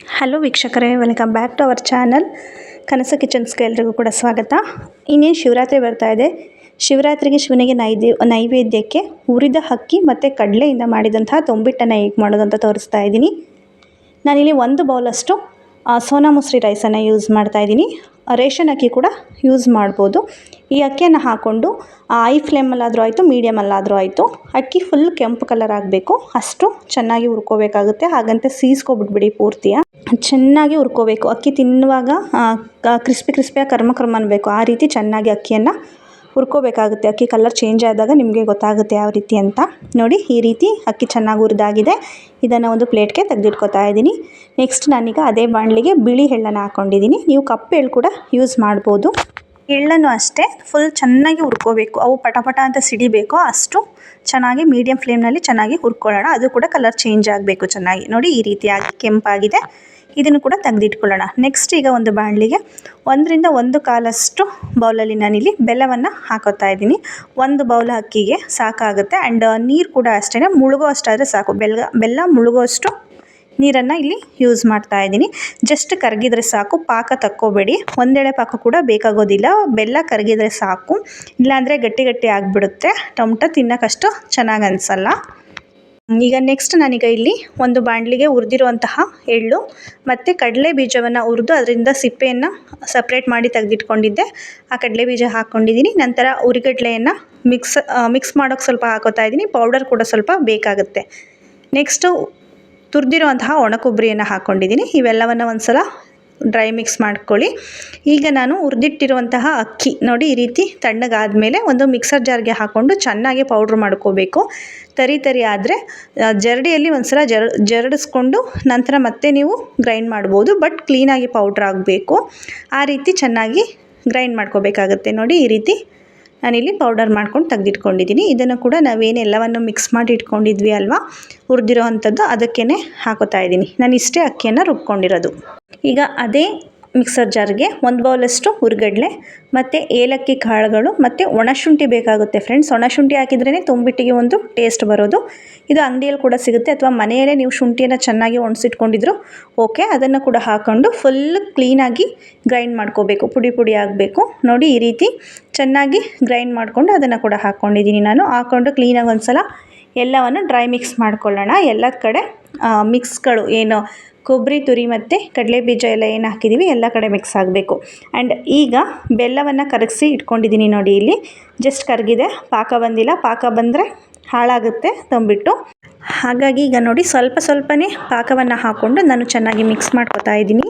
Hello ವೀಕ್ಷಕರೇ, welcome back to our channel. Kitchen ಕಿಚನ್ಸ್ಗೆ ಎಲ್ರಿಗೂ ಕೂಡ ಸ್ವಾಗತ. ಇನ್ನೇನು ಶಿವರಾತ್ರಿ ಬರ್ತಾ ಇದೆ. ಶಿವರಾತ್ರಿಗೆ ಶಿವನಿಗೆ ನೈದ್ಯ ನೈವೇದ್ಯಕ್ಕೆ ಹುರಿದ ಅಕ್ಕಿ ಮತ್ತು ಕಡಲೆಯಿಂದ ಮಾಡಿದಂತಹ ತೊಂಬಿಟ್ಟನ್ನು ಹೇಗೆ ಮಾಡೋದಂತ ತೋರಿಸ್ತಾ ಇದ್ದೀನಿ. ನಾನಿಲ್ಲಿ ಒಂದು ಬೌಲಷ್ಟು ಸೋನಾ ಮುಸ್ರಿ ರೈಸನ್ನು ಯೂಸ್ ಮಾಡ್ತಾ ಇದ್ದೀನಿ. ರೇಷನ್ ಅಕ್ಕಿ ಕೂಡ ಯೂಸ್ ಮಾಡ್ಬೋದು. ಈ ಅಕ್ಕಿಯನ್ನು ಹಾಕ್ಕೊಂಡು ಐ ಫ್ಲೇಮಲ್ಲಾದರೂ ಆಯಿತು ಮೀಡಿಯಮಲ್ಲಾದರೂ ಆಯಿತು, ಅಕ್ಕಿ ಫುಲ್ ಕೆಂಪು ಕಲರ್ ಆಗಬೇಕು. ಅಷ್ಟು ಚೆನ್ನಾಗಿ ಹುರ್ಕೋಬೇಕಾಗುತ್ತೆ. ಹಾಗಂತ ಸೀಸ್ಕೊಬಿಟ್ಬಿಡಿ ಪೂರ್ತಿಯ. ಚೆನ್ನಾಗಿ ಹುರ್ಕೋಬೇಕು. ಅಕ್ಕಿ ತಿನ್ನುವಾಗ ಕ್ರಿಸ್ಪಿ ಕ್ರಿಸ್ಪಿಯಾಗಿ ಕರ್ಮ ಕರ್ಮ ಅನ್ನಬೇಕು ಆ ರೀತಿ ಚೆನ್ನಾಗಿ ಅಕ್ಕಿಯನ್ನು ಹುರ್ಕೋಬೇಕಾಗುತ್ತೆ. ಅಕ್ಕಿ ಕಲರ್ ಚೇಂಜ್ ಆದಾಗ ನಿಮಗೆ ಗೊತ್ತಾಗುತ್ತೆ ಯಾವ ರೀತಿ ಅಂತ. ನೋಡಿ, ಈ ರೀತಿ ಅಕ್ಕಿ ಚೆನ್ನಾಗಿ ಹುರಿದಾಗಿದೆ. ಇದನ್ನು ಒಂದು ಪ್ಲೇಟ್ಗೆ ತೆಗೆದಿಟ್ಕೊತಾ ಇದ್ದೀನಿ. ನೆಕ್ಸ್ಟ್ ನಾನೀಗ ಅದೇ ಬಾಣಲಿಗೆ ಬಿಳಿ ಎಳ್ಳನ್ನು ಹಾಕ್ಕೊಂಡಿದ್ದೀನಿ ನೀವು ಕಪ್ಪು ಎಳ್ಳು ಕೂಡ ಯೂಸ್ ಮಾಡ್ಬೋದು. ಎಳ್ಳನ್ನು ಅಷ್ಟೇ ಫುಲ್ ಚೆನ್ನಾಗಿ ಹುರ್ಕೋಬೇಕು. ಅವು ಪಟ ಪಟ ಅಂತ ಸಿಡಿಬೇಕು ಅಷ್ಟು ಚೆನ್ನಾಗಿ ಮೀಡಿಯಮ್ ಫ್ಲೇಮ್ನಲ್ಲಿ ಚೆನ್ನಾಗಿ ಹುರ್ಕೊಳ್ಳೋಣ. ಅದು ಕೂಡ ಕಲರ್ ಚೇಂಜ್ ಆಗಬೇಕು ಚೆನ್ನಾಗಿ. ನೋಡಿ, ಈ ರೀತಿಯಾಗಿ ಕೆಂಪಾಗಿದೆ. ಇದನ್ನು ಕೂಡ ತೆಗೆದಿಟ್ಕೊಳ್ಳೋಣ. ನೆಕ್ಸ್ಟ್ ಈಗ ಒಂದು ಬಾಣಲಿಗೆ ಒಂದರಿಂದ ಒಂದು ಕಾಲಷ್ಟು ಬೌಲಲ್ಲಿ ನಾನಿಲ್ಲಿ ಬೆಲ್ಲವನ್ನು ಹಾಕೋತಾ ಇದ್ದೀನಿ. ಒಂದು ಬೌಲ್ ಅಕ್ಕಿಗೆ ಸಾಕಾಗುತ್ತೆ. ಆ್ಯಂಡ್ ನೀರು ಕೂಡ ಅಷ್ಟೇ ಮುಳುಗೋ ಅಷ್ಟಾದರೆ ಸಾಕು. ಬೆಲ್ಲ ಬೆಲ್ಲ ಮುಳುಗೋ ಅಷ್ಟು ನೀರನ್ನು ಇಲ್ಲಿ ಯೂಸ್ ಮಾಡ್ತಾ ಇದ್ದೀನಿ. ಜಸ್ಟ್ ಕರಗಿದ್ರೆ ಸಾಕು, ಪಾಕ ತಕ್ಕೋಬೇಡಿ. ಒಂದೆಳೆ ಪಾಕ ಕೂಡ ಬೇಕಾಗೋದಿಲ್ಲ. ಬೆಲ್ಲ ಕರಗಿದ್ರೆ ಸಾಕು. ಇಲ್ಲಾಂದರೆ ಗಟ್ಟಿ ಗಟ್ಟಿ ಆಗಿಬಿಡುತ್ತೆ. ಟೊಮಟೊ ತಿನ್ನೋಕ್ಕಷ್ಟು ಚೆನ್ನಾಗಿ ಅನಿಸಲ್ಲ. ಈಗ ನೆಕ್ಸ್ಟ್ ನಾನೀಗ ಇಲ್ಲಿ ಒಂದು ಬಾಣಲಿಗೆ ಹುರಿದಿರುವಂತಹ ಎಳ್ಳು ಮತ್ತು ಕಡಲೆ ಬೀಜವನ್ನು ಹುರಿದು ಅದರಿಂದ ಸಿಪ್ಪೆಯನ್ನು ಸಪ್ರೇಟ್ ಮಾಡಿ ತೆಗೆದಿಟ್ಕೊಂಡಿದ್ದೆ. ಆ ಕಡಲೆ ಬೀಜ ಹಾಕ್ಕೊಂಡಿದ್ದೀನಿ. ನಂತರ ಉರಿಗಡ್ಲೆಯನ್ನು ಮಿಕ್ಸ್ ಮಿಕ್ಸ್ ಮಾಡೋಕ್ಕೆ ಸ್ವಲ್ಪ ಹಾಕೋತಾ ಇದ್ದೀನಿ. ಪೌಡರ್ ಕೂಡ ಸ್ವಲ್ಪ ಬೇಕಾಗುತ್ತೆ. ನೆಕ್ಸ್ಟು ತುರಿದಿರುವಂತಹ ಒಣಕೊಬ್ಬರಿಯನ್ನು ಹಾಕ್ಕೊಂಡಿದ್ದೀನಿ ಇವೆಲ್ಲವನ್ನು ಒಂದು ಸಲ ಡ್ರೈ ಮಿಕ್ಸ್ ಮಾಡ್ಕೊಳ್ಳಿ. ಈಗ ನಾನು ಹುರಿದಿಟ್ಟಿರುವಂತಹ ಅಕ್ಕಿ ನೋಡಿ ಈ ರೀತಿ ತಣ್ಣಗಾದಮೇಲೆ ಒಂದು ಮಿಕ್ಸರ್ ಜಾರ್ಗೆ ಹಾಕ್ಕೊಂಡು ಚೆನ್ನಾಗಿ ಪೌಡ್ರ್ ಮಾಡ್ಕೋಬೇಕು. ತರಿ ತರಿ ಆದರೆ ಜರಡಿಯಲ್ಲಿ ಒಂದು ಸಲ ಜರ, ಜರಡಿಸ್ಕೊಂಡು ನಂತರ ಮತ್ತೆ ನೀವು ಗ್ರೈಂಡ್ ಮಾಡ್ಬೋದು ಬಟ್ ಕ್ಲೀನಾಗಿ ಪೌಡ್ರ್ ಆಗಬೇಕು. ಆ ರೀತಿ ಚೆನ್ನಾಗಿ ಗ್ರೈಂಡ್ ಮಾಡ್ಕೋಬೇಕಾಗತ್ತೆ ನೋಡಿ ಈ ರೀತಿ. ನಾನಿಲ್ಲಿ ಪೌಡರ್ ಮಾಡ್ಕೊಂಡು ತೆಗೆದಿಟ್ಕೊಂಡಿದ್ದೀನಿ. ಇದನ್ನು ಕೂಡ ನಾವೇನೆಲ್ಲವನ್ನು ಮಿಕ್ಸ್ ಮಾಡಿ ಇಟ್ಕೊಂಡಿದ್ವಿ ಅಲ್ವಾ? ಹುರಿದಿರೋ ಅಂಥದ್ದು ಅದಕ್ಕೇ ಹಾಕೋತಾ ಇದ್ದೀನಿ. ನಾನು ಇಷ್ಟೇ ಅಕ್ಕಿಯನ್ನು ರುಬ್ಕೊಂಡಿರೋದು. ಈಗ ಅದೇ ಮಿಕ್ಸರ್ ಜಾರ್ಗೆ ಒಂದು ಬೌಲಷ್ಟು ಹುರ್ಗಡ್ಲೆ, ಮತ್ತು ಏಲಕ್ಕಿ ಕಾಳುಗಳು, ಮತ್ತು ಒಣಶುಂಠಿ ಬೇಕಾಗುತ್ತೆ ಫ್ರೆಂಡ್ಸ್ ಒಣಶುಂಠಿ ಹಾಕಿದ್ರೇ ತುಂಬಿಟ್ಟಿಗೆ ಒಂದು ಟೇಸ್ಟ್ ಬರೋದು. ಇದು ಅಂಗಡಿಯಲ್ಲಿ ಕೂಡ ಸಿಗುತ್ತೆ. ಅಥವಾ ಮನೆಯಲ್ಲೇ ನೀವು ಶುಂಠಿಯನ್ನು ಚೆನ್ನಾಗಿ ಒಣಸಿಟ್ಕೊಂಡಿದ್ರು ಓಕೆ ಅದನ್ನು ಕೂಡ ಹಾಕ್ಕೊಂಡು ಫುಲ್ ಕ್ಲೀನಾಗಿ ಗ್ರೈಂಡ್ ಮಾಡ್ಕೋಬೇಕು. ಪುಡಿ ಪುಡಿ ಆಗಬೇಕು. ನೋಡಿ, ಈ ರೀತಿ ಚೆನ್ನಾಗಿ ಗ್ರೈಂಡ್ ಮಾಡಿಕೊಂಡು ಅದನ್ನು ಕೂಡ ಹಾಕ್ಕೊಂಡಿದ್ದೀನಿ ನಾನು. ಹಾಕ್ಕೊಂಡು ಕ್ಲೀನಾಗಿ ಒಂದು ಸಲ ಎಲ್ಲವನ್ನು ಡ್ರೈ ಮಿಕ್ಸ್ ಮಾಡ್ಕೊಳ್ಳೋಣ. ಎಲ್ಲ ಕಡೆ ಮಿಕ್ಸ್ಗಳು ಏನು ಕೊಬ್ಬರಿ, ತುರಿ ಮತ್ತು ಕಡಲೆ ಬೀಜ ಎಲ್ಲ ಏನು ಹಾಕಿದ್ದೀವಿ ಎಲ್ಲ ಕಡೆ ಮಿಕ್ಸ್ ಆಗಬೇಕು. ಆ್ಯಂಡ್ ಈಗ ಬೆಲ್ಲವನ್ನು ಕರಗಿಸಿ ಇಟ್ಕೊಂಡಿದ್ದೀನಿ ನೋಡಿ ಇಲ್ಲಿ. ಜಸ್ಟ್ ಕರಗಿದೆ. ಪಾಕ ಬಂದಿಲ್ಲ. ಪಾಕ ಬಂದರೆ ಹಾಳಾಗುತ್ತೆ ತಂಬಿಟ್ಟು. ಹಾಗಾಗಿ ಈಗ ನೋಡಿ ಸ್ವಲ್ಪ ಸ್ವಲ್ಪನೇ ಪಾಕವನ್ನು ಹಾಕ್ಕೊಂಡು ನಾನು ಚೆನ್ನಾಗಿ ಮಿಕ್ಸ್ ಮಾಡ್ಕೊತಾ ಇದ್ದೀನಿ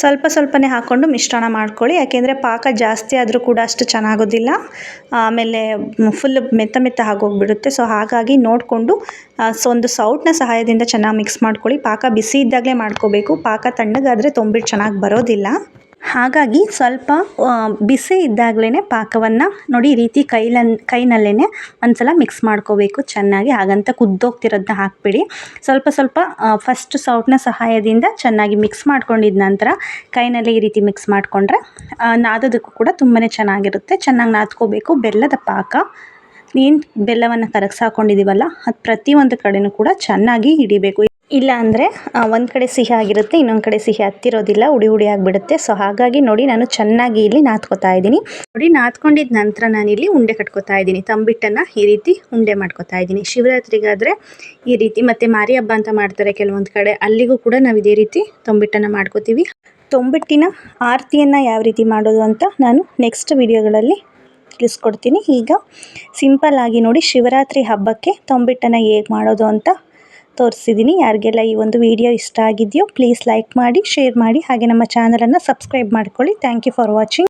ಸ್ವಲ್ಪ ಸ್ವಲ್ಪನೇ ಹಾಕ್ಕೊಂಡು ಮಿಶ್ರಣ ಮಾಡ್ಕೊಳ್ಳಿ. ಯಾಕೆಂದರೆ ಪಾಕ ಜಾಸ್ತಿ ಆದರೂ ಕೂಡ ಅಷ್ಟು ಚೆನ್ನಾಗೋದಿಲ್ಲ. ಆಮೇಲೆ ಫುಲ್ ಮೆತ್ತ ಮೆತ್ತ ಆಗೋಗ್ಬಿಡುತ್ತೆ. ಸೊ ಹಾಗಾಗಿ ನೋಡಿಕೊಂಡು ಸೊ ಒಂದು ಸೌಟ್ನ ಸಹಾಯದಿಂದ ಚೆನ್ನಾಗಿ ಮಿಕ್ಸ್ ಮಾಡ್ಕೊಳ್ಳಿ. ಪಾಕ ಬಿಸಿ ಇದ್ದಾಗಲೇ ಮಾಡ್ಕೋಬೇಕು. ಪಾಕ ತಣ್ಣಗಾದರೆ ತೊಂಬಿಟ್ಟು ಚೆನ್ನಾಗಿ ಬರೋದಿಲ್ಲ. ಹಾಗಾಗಿ ಸ್ವಲ್ಪ ಬಿಸಿ ಇದ್ದಾಗಲೇ ಪಾಕವನ್ನು ನೋಡಿ ಈ ರೀತಿ ಕೈಲನ್ ಕೈನಲ್ಲೇ ಒಂದ್ಸಲ ಮಿಕ್ಸ್ ಮಾಡ್ಕೋಬೇಕು ಚೆನ್ನಾಗಿ. ಹಾಗಂತ ಕುದ್ದೋಗ್ತಿರೋದನ್ನ ಹಾಕ್ಬಿಡಿ. ಸ್ವಲ್ಪ ಸ್ವಲ್ಪ ಫಸ್ಟ್ ಸೌಟ್ನ ಸಹಾಯದಿಂದ ಚೆನ್ನಾಗಿ ಮಿಕ್ಸ್ ಮಾಡ್ಕೊಂಡಿದ ನಂತರ ಕೈನಲ್ಲಿ ಈ ರೀತಿ ಮಿಕ್ಸ್ ಮಾಡಿಕೊಂಡ್ರೆ ನಾದೋದಕ್ಕೂ ಕೂಡ ತುಂಬಾ ಚೆನ್ನಾಗಿರುತ್ತೆ. ಚೆನ್ನಾಗಿ ನಾದ್ಕೋಬೇಕು. ಬೆಲ್ಲದ ಪಾಕ ಏನು ಬೆಲ್ಲವನ್ನು ಕರಗಿಸಾಕೊಂಡಿದ್ದೀವಲ್ಲ ಅದು ಪ್ರತಿಯೊಂದು ಕಡೆಯೂ ಕೂಡ ಚೆನ್ನಾಗಿ ಹಿಡಿಬೇಕು. ಇಲ್ಲ ಅಂದರೆ ಒಂದು ಕಡೆ ಸಿಹಿ ಆಗಿರುತ್ತೆ, ಇನ್ನೊಂದು ಕಡೆ ಸಿಹಿ ಹತ್ತಿರೋದಿಲ್ಲ, ಉಡಿ ಉಡಿ ಆಗಿಬಿಡುತ್ತೆ. ಸೊ ಹಾಗಾಗಿ ನೋಡಿ, ನಾನು ಚೆನ್ನಾಗಿ ಇಲ್ಲಿ ನಾದ್ಕೋತಾ ಇದ್ದೀನಿ. ನೋಡಿ ನಾದ್ಕೊಂಡಿದ್ದ ನಂತರ ನಾನಿಲ್ಲಿ ಉಂಡೆ ಕಟ್ಕೋತಾ ಇದ್ದೀನಿ. ತಂಬಿಟ್ಟನ್ನು ಈ ರೀತಿ ಉಂಡೆ ಮಾಡ್ಕೋತಾ ಇದ್ದೀನಿ. ಶಿವರಾತ್ರಿಗಾದರೆ ಈ ರೀತಿ, ಮತ್ತು ಮಾರಿ ಹಬ್ಬ ಅಂತ ಮಾಡ್ತಾರೆ ಕೆಲವೊಂದು ಕಡೆ. ಅಲ್ಲಿಗೂ ಕೂಡ ನಾವು ಇದೇ ರೀತಿ ತಂಬಿಟ್ಟನ್ನು ಮಾಡ್ಕೋತೀವಿ. ತೊಂಬಿಟ್ಟಿನ ಆರತಿಯನ್ನು ಯಾವ ರೀತಿ ಮಾಡೋದು ಅಂತ ನಾನು ನೆಕ್ಸ್ಟ್ ವಿಡಿಯೋಗಳಲ್ಲಿ ತಿಳಿಸ್ಕೊಡ್ತೀನಿ. ಈಗ ಸಿಂಪಲ್ ಆಗಿ ನೋಡಿ, ಶಿವರಾತ್ರಿ ಹಬ್ಬಕ್ಕೆ ತಂಬಿಟ್ಟನ್ನು ಹೇಗೆ ಮಾಡೋದು ಅಂತ ತೋರಿಸಿದ್ದೀನಿ. ಯಾರಿಗೆಲ್ಲ ಈ ಒಂದು ವಿಡಿಯೋ ಇಷ್ಟ ಆಗಿದೆಯೋ ಪ್ಲೀಸ್ ಲೈಕ್ ಮಾಡಿ ಶೇರ್ ಮಾಡಿ, ಹಾಗೆ ನಮ್ಮ ಚಾನಲನ್ನು ಸಬ್ಸ್ಕ್ರೈಬ್ ಮಾಡ್ಕೊಳ್ಳಿ. Thank you for watching